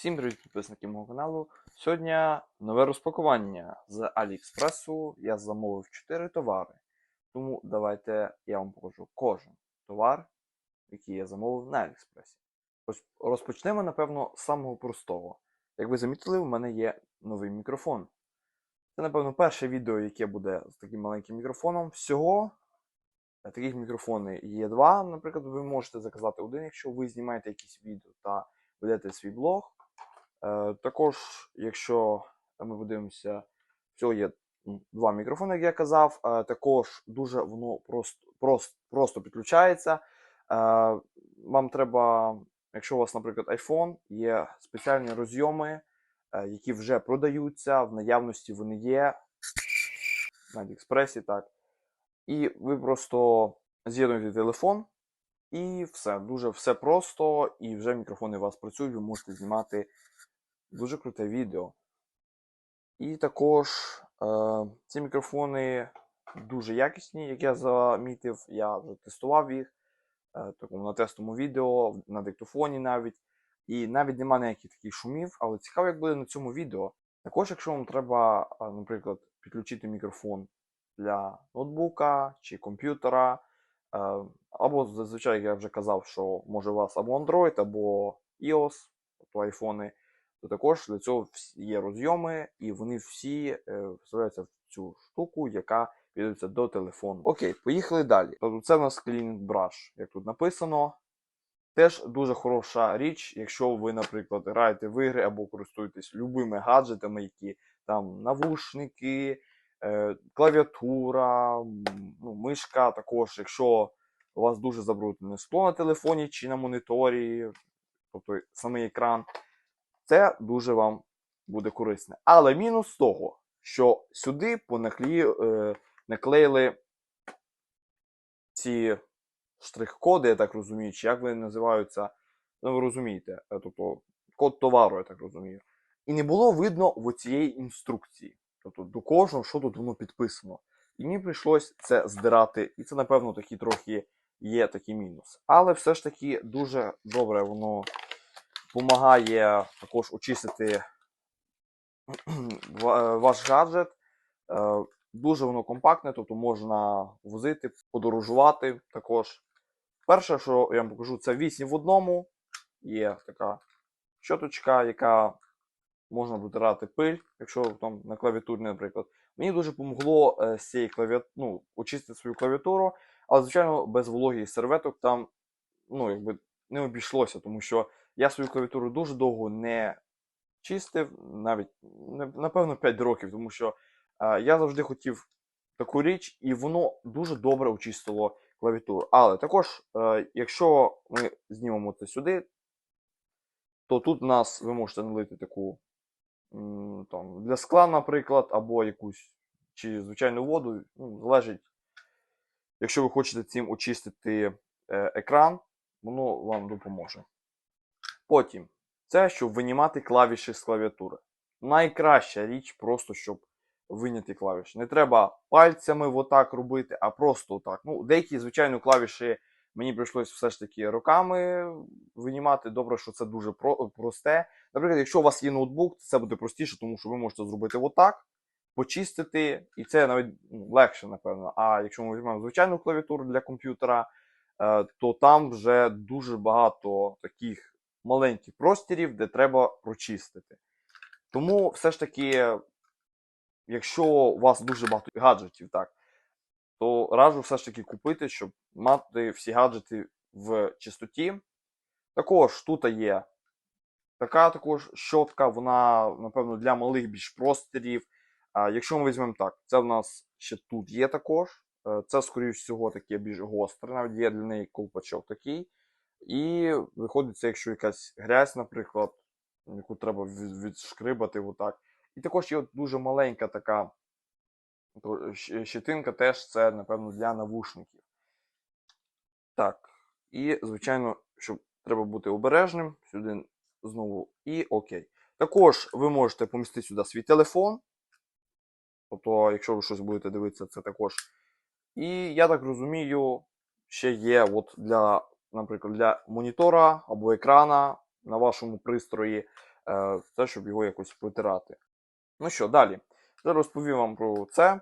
Всім привіт, підписники мого каналу. Сьогодні нове розпакування з Аліекспресу. Я замовив 4 товари. Тому давайте я вам покажу кожен товар, який я замовив на Аліекспресі. Розпочнемо, напевно, з самого простого. Як ви замітили, в мене є новий мікрофон. Це, напевно, перше відео, яке буде з таким маленьким мікрофоном. Всього е, таких мікрофонів є два. Наприклад, ви можете заказати один, якщо ви знімаєте якісь відео та ведете свій блог. Е, також, якщо ми подивимося, всього є два мікрофони, як я казав. Е, також дуже воно просто, просто, просто підключається. Е, вам треба, якщо у вас, наприклад, iPhone, є спеціальні розйоми, які вже продаються, в наявності вони є на Аліекспресі, так. І ви просто з'єднуєте телефон, і все. Дуже все просто, і вже мікрофони у вас працюють, ви можете знімати дуже круте відео. І також е, ці мікрофони дуже якісні, як я замітив, я вже тестував їх е, такому на тестовому відео, на диктофоні навіть. І навіть нема ніяких таких шумів, але цікаво, як буде на цьому відео. Також, якщо вам треба, е, наприклад, підключити мікрофон для ноутбука чи комп'ютера, е, або зазвичай, я вже казав, що може у вас або Android, або iOS, тобто айфони, то також для цього є розйоми, і вони всі е, вставляються в цю штуку, яка підається до телефону. Окей, поїхали далі. Тобто це у нас Cleaning Brush, як тут написано. Теж дуже хороша річ, якщо ви, наприклад, граєте в ігри або користуєтесь любими гаджетами, які там навушники, е, клавіатура, ну, мишка також, якщо у вас дуже забруднене скло на телефоні чи на моніторі, тобто самий екран, це дуже вам буде корисне. Але мінус того, що сюди понаклеї, е, наклеїли ці штрих-коди, я так розумію, чи як вони називаються, ну ви розумієте, е, тобто код товару, я так розумію. І не було видно в цієї інструкції. Тобто до кожного, що тут воно підписано. І мені прийшлось це здирати, і це, напевно, такий трохи є такий мінус. Але все ж таки дуже добре воно допомагає також очистити ваш гаджет. Е, Дуже воно компактне, тобто можна возити, подорожувати також. Перше, що я вам покажу, це 8 в одному. Є така щоточка, яка можна витирати пиль, якщо там на клавіатурі, наприклад. Мені дуже допомогло е, з цієї клавіатури, ну, очистити свою клавіатуру, але, звичайно, без вологі серветок там ну, якби не обійшлося, тому що я свою клавіатуру дуже довго не чистив, навіть напевно 5 років, тому що е, я завжди хотів таку річ, і воно дуже добре очистило клавіатуру. Але також, е, якщо ми знімемо це сюди, то тут у нас ви можете налити таку там, для скла, наприклад, або якусь чи звичайну воду, ну, залежить. Якщо ви хочете цим очистити е, екран, воно вам допоможе. Потім, це щоб винімати клавіші з клавіатури. Найкраща річ, просто щоб виняти клавіші. Не треба пальцями отак робити, а просто отак. Ну, деякі, звичайно, клавіші мені прийшлось все ж таки руками винімати. Добре, що це дуже про- просте. Наприклад, якщо у вас є ноутбук, це буде простіше, тому що ви можете зробити отак, почистити, і це навіть ну, легше, напевно. А якщо ми візьмемо звичайну клавіатуру для комп'ютера, е, то там вже дуже багато таких маленьких простірів, де треба прочистити. Тому все ж таки, якщо у вас дуже багато гаджетів, так, то раджу все ж таки купити, щоб мати всі гаджети в чистоті. Також тут є така також щотка, вона, напевно, для малих більш просторів. А якщо ми візьмемо так, це в нас ще тут є також. Е, Це, скоріш всього, таке більш гостре, навіть є для неї колпачок такий. І виходить, це якщо якась грязь, наприклад, яку треба відшкрибати отак. І також є дуже маленька така щетинка, теж це, напевно, для навушників. Так. І, звичайно, щоб треба бути обережним. Сюди знову і окей. Також ви можете помістити сюди свій телефон. Тобто, якщо ви щось будете дивитися, це також. І я так розумію, ще є от для, наприклад, для монітора або екрана на вашому пристрої, е, це щоб його якось протирати. Ну що, далі. Зараз розповім вам про це,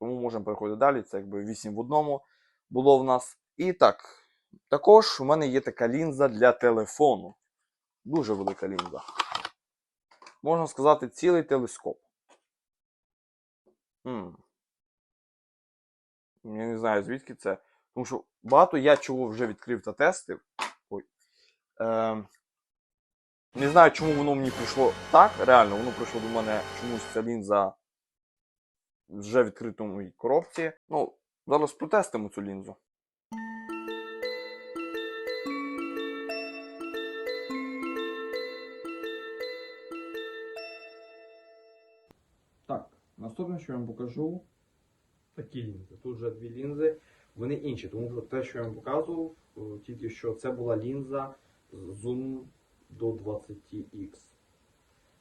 тому можемо переходити далі. Це якби 8 в одному було в нас. І так, також у мене є така лінза для телефону. Дуже велика лінза. Можна сказати, цілий телескоп. М. Я не знаю, звідки це. Тому що багато я чого вже відкрив та тестив. Ой. Е, не знаю, чому воно мені прийшло так. Реально, воно прийшло до мене чомусь ця лінза вже відкритому коробці. Ну, зараз протестимо цю лінзу. Так, наступне, що я вам покажу. такі лінзи. Тут вже дві лінзи, вони інші, тому те, що я вам показував, е, тільки що це була лінза зум до 20x.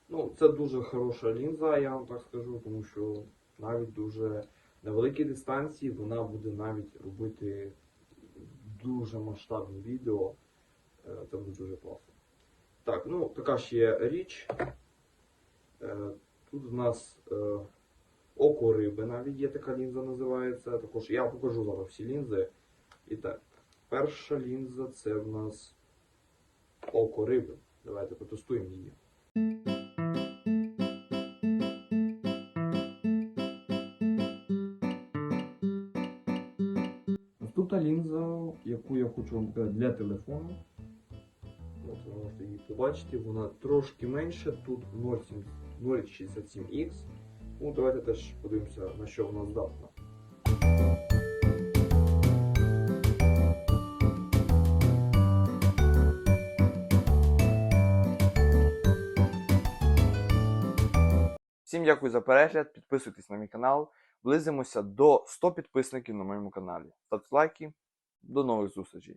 Ну, це дуже хороша лінза, я вам так скажу, тому що навіть дуже на великій дистанції вона буде навіть робити дуже масштабні відео. Е, Це буде дуже класно. Так, ну така ще є річ. Е, Тут в нас Око риби навіть є така лінза називається. Також я покажу зараз всі лінзи. І так, перша лінза це в нас око риби. Давайте потестуємо її. Наступна лінза, яку я хочу вам показати для телефону. От ви можете її побачити, вона трошки менше, тут 0,7 0,67X. Ну, давайте теж подивимося, на що вона здатна. Всім дякую за перегляд. Підписуйтесь на мій канал. Близимося до 100 підписників на моєму каналі. Ставте лайки. До нових зустрічей.